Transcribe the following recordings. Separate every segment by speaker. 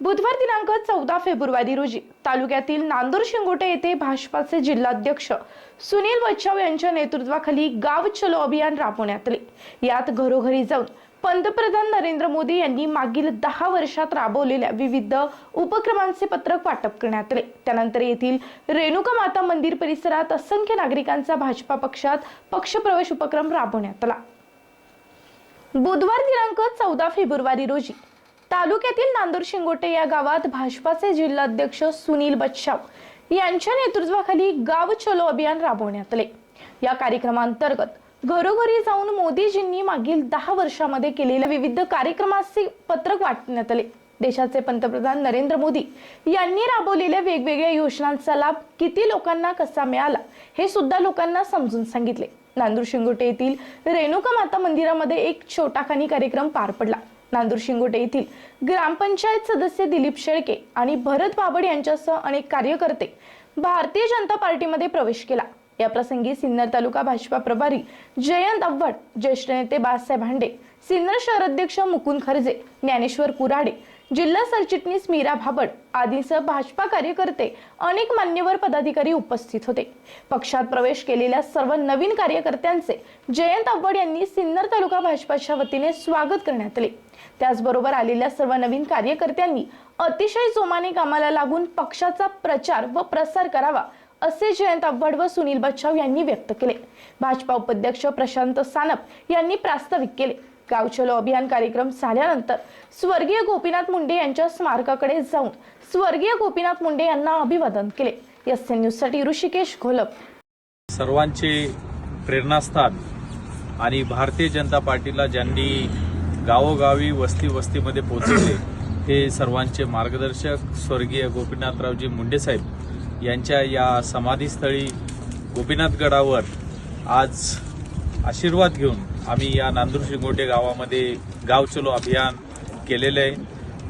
Speaker 1: बुधवार दिनांक चौदा फेब्रुवारी रोजी तालुक्यातील नांदूर शिंगोटे येथे भाजपाचे जिल्हाध्यक्ष सुनील वच्छाव यांच्या नेतृत्वाखाली गाव चलो अभियान राबवण्यात आले. यात घरोघरी जाऊन पंतप्रधान नरेंद्र मोदी यांनी मागील दहा वर्षात राबवलेल्या विविध उपक्रमांचे पत्रक वाटप करण्यात आले. त्यानंतर येथील रेणुका माता मंदिर परिसरात असंख्य नागरिकांचा भाजपा पक्षात पक्षप्रवेश उपक्रम राबवण्यात आला. बुधवार दिनांक चौदा फेब्रुवारी रोजी तालुक्यातील नांदूर शिंगोटे या गावात भाजपाचे जिल्हाध्यक्ष सुनील बच्छाव यांच्या नेतृत्वाखाली गाव चलो अभियान राबवण्यात आले. या कार्यक्रमांतर्गत घरोघरी जाऊन मोदीजींनी मागील दहा वर्षामध्ये केलेल्या विविध कार्यक्रमाचे पत्रक वाटण्यात आले. देशाचे पंतप्रधान नरेंद्र मोदी यांनी राबवलेल्या वेगवेगळ्या योजनांचा लाभ किती लोकांना कसा मिळाला हे सुद्धा लोकांना समजून सांगितले. नांदूर शिंगोटे येथील रेणुका माता मंदिरामध्ये एक छोटाखानी कार्यक्रम पार पडला. नांदूर शिंगोटे येथील ग्रामपंचायत सदस्य दिलीप शेळके आणि भरत बाबड यांच्यासह अनेक कार्यकर्ते भारतीय जनता पार्टीमध्ये प्रवेश केला. या प्रसंगी सिन्नर तालुका भाजपा प्रभारी जयंत अव्वड ज्येष्ठ नेते बाळासाहेब हांडे सिन्नर शहराध्यक्ष मुकुंद खरजे ज्ञानेश्वर कुराडे जिल्हा सरचिटणीस मीरा भाबड आदींसह भाजपा कार्यकर्ते अनेक मान्यवर पदाधिकारी उपस्थित होते. पक्षात प्रवेश केलेल्या सर्व नवीन कार्यकर्त्यांचे जयंत आव्हाड यांनी सिन्नर तालुका भाजपाच्या वतीने स्वागत करण्यात आले. त्याचबरोबर आलेल्या सर्व नवीन कार्यकर्त्यांनी अतिशय जोमाने कामाला लागून पक्षाचा प्रचार व प्रसार करावा असे जयंत आव्हाड व सुनील बच्छाव यांनी व्यक्त केले. भाजपा उपाध्यक्ष प्रशांत सानप यांनी प्रास्ताविक केले. गाव चलो अभियान कार्यक्रम झाल्यानंतर स्वर्गीय गोपीनाथ मुंडे यांच्या स्मारकाकडे जाऊन स्वर्गीय गोपीनाथ मुंडे यांना अभिवादन केले. एस एन न्यूजसाठी ऋषिकेश घोलप.
Speaker 2: सर्वांचे प्रेरणास्थान आणि भारतीय जनता पार्टीला ज्यांनी गावोगावी वस्ती वस्तीमध्ये पोहोचवले हे सर्वांचे मार्गदर्शक स्वर्गीय गोपीनाथरावजी मुंडे साहेब यांच्या या समाधीस्थळी गोपीनाथ गडावर आज आशीर्वाद घेऊन आम्ही या नांदूर शिंगोटे गावामध्ये गाव चलो अभियान केलेलं आहे.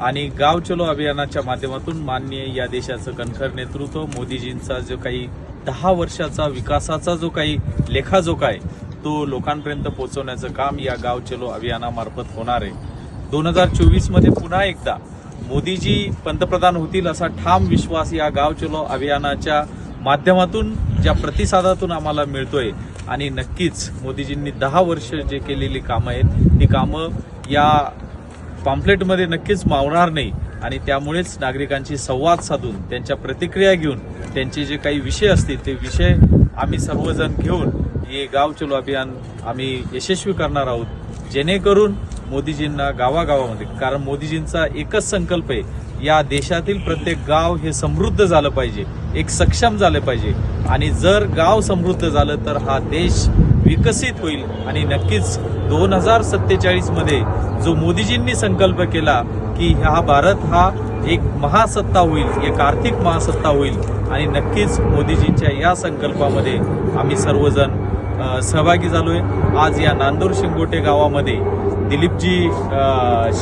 Speaker 2: आणि गाव चलो अभियानाच्या माध्यमातून माननीय या देशाचं कणखर नेतृत्व मोदीजींचा जो काही दहा वर्षाचा विकासाचा जो काही लेखाजोखा आहे तो लोकांपर्यंत पोहोचवण्याचं काम या गाव चलो अभियानामार्फत होणार आहे. दोन हजार चोवीसमध्ये पुन्हा एकदा मोदीजी पंतप्रधान होतील असा ठाम विश्वास या गाव चलो अभियानाच्या माध्यमातून ज्या प्रतिसादातून आम्हाला मिळतोय आणि नक्कीच मोदीजींनी दहा वर्ष जे केलेली कामं आहेत ती कामं या पॉम्पलेटमध्ये नक्कीच मावणार नाही. आणि त्यामुळेच नागरिकांशी संवाद साधून त्यांच्या प्रतिक्रिया घेऊन त्यांचे जे काही विषय असतील ते विषय आम्ही सर्वजण घेऊन हे गाव चलो अभियान आम्ही यशस्वी करणार आहोत. जेणेकरून मोदीजींना गावागावामध्ये कारण मोदीजींचा एकच संकल्प आहे या देशातील प्रत्येक गाव हे समृद्ध झालं पाहिजे एक सक्षम झालं पाहिजे. आणि जर गाव समृद्ध झालं तर हा देश विकसित होईल. आणि नक्कीच दोन हजार सत्तेचाळीसमध्ये जो मोदीजींनी संकल्प केला की हा भारत हा एक महासत्ता होईल एक आर्थिक महासत्ता होईल. आणि नक्कीच मोदीजींच्या या संकल्पामध्ये आम्ही सर्वजण सहभागी झालो आहे आज या नांदूर शिंगोटे गावामध्ये दिलीपजी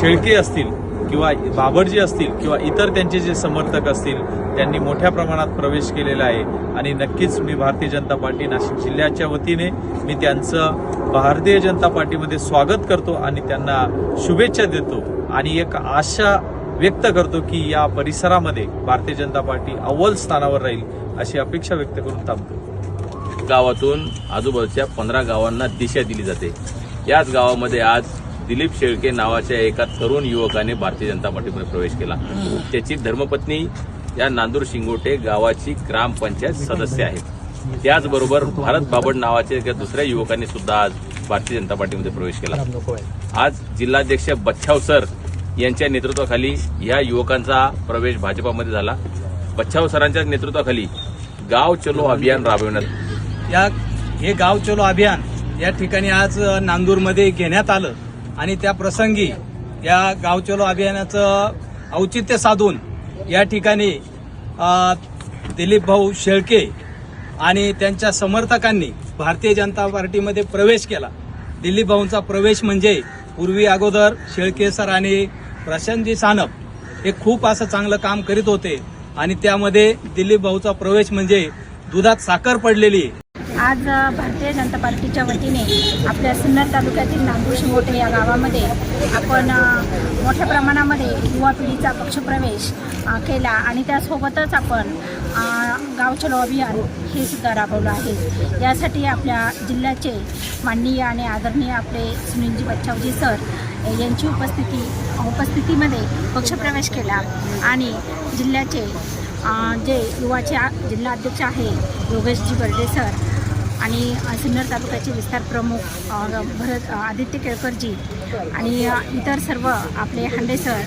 Speaker 2: शेळके असतील किंवा बाबरजी असतील किंवा इतर त्यांचे जे समर्थक असतील त्यांनी मोठ्या प्रमाणात प्रवेश केलेला आहे. आणि नक्कीच मी भारतीय जनता पार्टी नाशिक जिल्ह्याच्या वतीने मी त्यांचं भारतीय जनता पार्टीमध्ये स्वागत करतो आणि त्यांना शुभेच्छा देतो. आणि एक आशा व्यक्त करतो की या परिसरामध्ये भारतीय जनता पार्टी अव्वल स्थानावर राहील अशी अपेक्षा व्यक्त करून थांबतो.
Speaker 3: गावातून आजूबाजूच्या पंधरा गावांना दिशा दिली जाते. याच गावामध्ये आज दिलीप शेळके नावाच्या एका तरुण युवकाने भारतीय जनता पार्टीमध्ये प्रवेश केला. त्याची धर्मपत्नी या नांदूर शिंगोटे गावाची ग्रामपंचायत सदस्य आहेत त्याचबरोबर भारत बाबड नावाच्या एका दुसऱ्या युवकाने सुद्धा आज भारतीय जनता पार्टीमध्ये प्रवेश केला. आज जिल्हाध्यक्ष बच्छाव सर यांच्या नेतृत्वाखाली या युवकांचा प्रवेश भाजपामध्ये झाला. बच्छाव सरांच्या नेतृत्वाखाली गाव चलो अभियान राबविण्यात
Speaker 4: या हे गाव चलो अभियान या ठिकाणी आज नांदूरमध्ये घेण्यात आलं. आणि त्या प्रसंगी या गावचलो अभियानाचं औचित्य साधून या ठिकाणी दिलीप भाऊ शेळके आणि त्यांच्या समर्थकांनी भारतीय जनता पार्टीमध्ये प्रवेश केला. दिलीप भाऊंचा प्रवेश म्हणजे पूर्वी अगोदर शेळके सर आणि प्रशांतजी सानप हे खूप असं चांगलं काम करीत होते आणि त्यामध्ये दिलीप भाऊचा प्रवेश म्हणजे दुधात साखर पडलेली
Speaker 5: आज भारतीय जनता पार्टीच्या वतीने आपल्या सिन्नर तालुक्यातील नांदूर मोठे या गावामध्ये आपण मोठ्या प्रमाणामध्ये युवा पिढीचा पक्षप्रवेश केला आणि त्यासोबतच आपण गाव चलो अभियान हे सुद्धा राबवलं आहे. यासाठी आपल्या जिल्ह्याचे माननीय आणि आदरणीय आपले सुनीलजी बच्चावजी सर यांची उपस्थिती उपस्थितीमध्ये पक्षप्रवेश केला आणि जिल्ह्याचे जे युवाचे आ- जिल्हाध्यक्ष आहे योगेशजी बर्डे सर आणि सिन्नर तालुक्याचे विस्तार प्रमुख भरत आदित्य केळकरजी आणि इतर सर्व आपले हांडेसर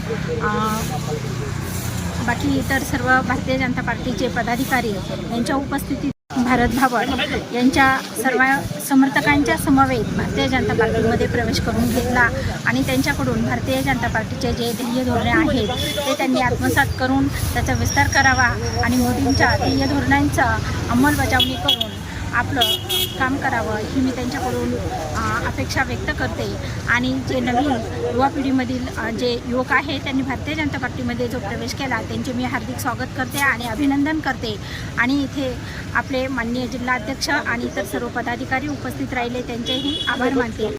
Speaker 5: बाकी इतर सर्व भारतीय जनता पार्टीचे पदाधिकारी यांच्या उपस्थितीत भारत भावड यांच्या सर्व समर्थकांच्या समवेत भारतीय जनता पार्टीमध्ये प्रवेश करून घेतला आणि त्यांच्याकडून भारतीय जनता पार्टीचे जे ध्येय धोरणे आहेत ते त्यांनी आत्मसात करून त्याचा विस्तार करावा आणि मोदींच्या ध्येय धोरणांचा अंमलबजावणी करून आपलं काम करावं ही मी त्यांच्याकडून अपेक्षा व्यक्त करते. आणि जे नवीन युवा पिढीमधील जे युवक आहे त्यांनी भारतीय जनता पार्टीमध्ये जो प्रवेश केला त्यांचे मी हार्दिक स्वागत करते आणि अभिनंदन करते. आणि इथे आपले माननीय जिल्हाध्यक्ष आणि इतर सर्व पदाधिकारी उपस्थित राहिले त्यांचेही आभार मानते.